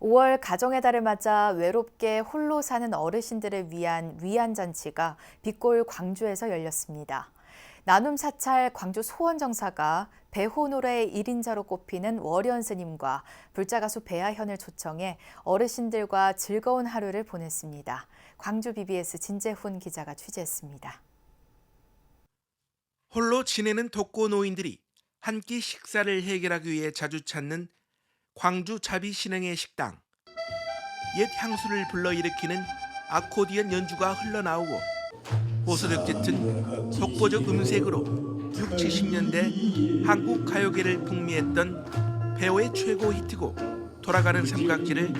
5월 가정의 달을 맞아 외롭게 홀로 사는 어르신들을 위한 위안잔치가 빛골 광주에서 열렸습니다. 나눔 사찰 광주 소원정사가 배호 노래의 1인자로 꼽히는 월연 스님과 불자 가수 배아현을 초청해 어르신들과 즐거운 하루를 보냈습니다. 광주 BBS 진재훈 기자가 취재했습니다. 홀로 지내는 독거 노인들이 한 끼 식사를 해결하기 위해 자주 찾는 광주 자비 신흥의 식당. 옛 향수를 불러일으키는 아코디언 연주가 흘러나오고 보소력 짙은 독보적 음색으로 6, 70년대 한국 가요계를 풍미했던 배우의 최고 히트곡 돌아가는 삼각지를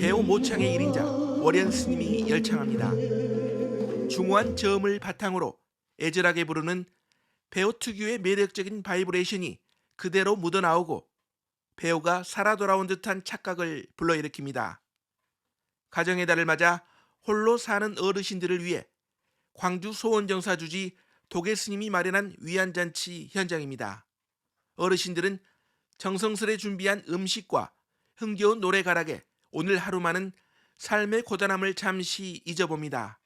배우 모창의 1인자 월연 스님이 열창합니다. 중후한 저음을 바탕으로 애절하게 부르는 배우 특유의 매력적인 바이브레이션이 그대로 묻어나오고 배우가 살아 돌아온 듯한 착각을 불러일으킵니다. 가정의 달을 맞아 홀로 사는 어르신들을 위해 광주 소원정사 주지 도계 스님이 마련한 위안잔치 현장입니다. 어르신들은 정성스레 준비한 음식과 흥겨운 노래 가락에 오늘 하루만은 삶의 고단함을 잠시 잊어봅니다.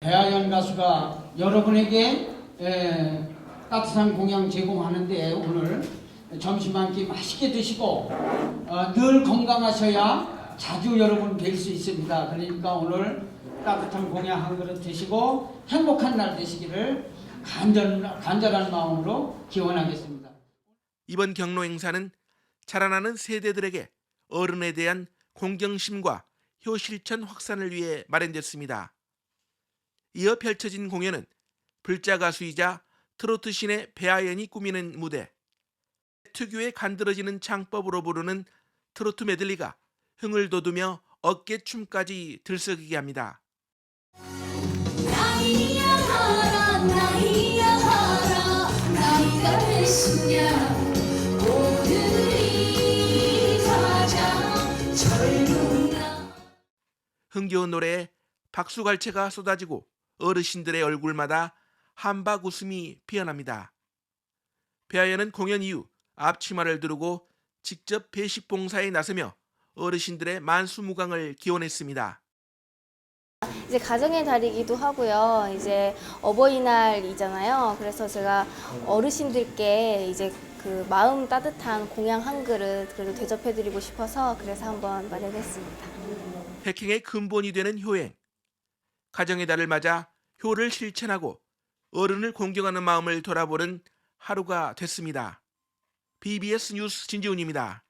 배아연 가수가 여러분에게 에, 따뜻한 공양 제공하는데 오늘 점심 한 끼 맛있게 드시고 어, 늘 건강하셔야 자주 여러분 뵐 수 있습니다. 그러니까 오늘 따뜻한 공양 한 그릇 드시고 행복한 날 되시기를 간절, 간절한 마음으로 기원하겠습니다. 이번 경로 행사는 자라나는 세대들에게 어른에 대한 공경심과 효실천 확산을 위해 마련됐습니다. 이어 펼쳐진 공연은 불자 가수이자 트로트 신의 배아연이 꾸미는 무대, 특유의 간드러지는 창법으로 부르는 트로트 메들리가 흥을 돋우며 어깨춤까지 들썩이게 합니다. 나이야 하라 나이야 하라 나이가 몇이냐 오늘이 가장 젊은 날 흥겨운 노래에 박수갈채가 쏟아지고 어르신들의 얼굴마다 한박 웃음이 피어납니다. 배아연은 공연 이후 앞치마를 두르고 직접 배식 봉사에 나서며 어르신들의 만수무강을 기원했습니다. 이제 가정의 달이기도 하고요. 이제 어버이날이잖아요. 그래서 제가 어르신들께 이제 그 마음 따뜻한 공양 한 그릇 그래도 대접해드리고 싶어서 그래서 한번 마련했습니다. 백행의 근본이 되는 효행. 가정의 달을 맞아 효를 실천하고 어른을 공경하는 마음을 돌아보는 하루가 됐습니다. BBS 뉴스 진지훈입니다.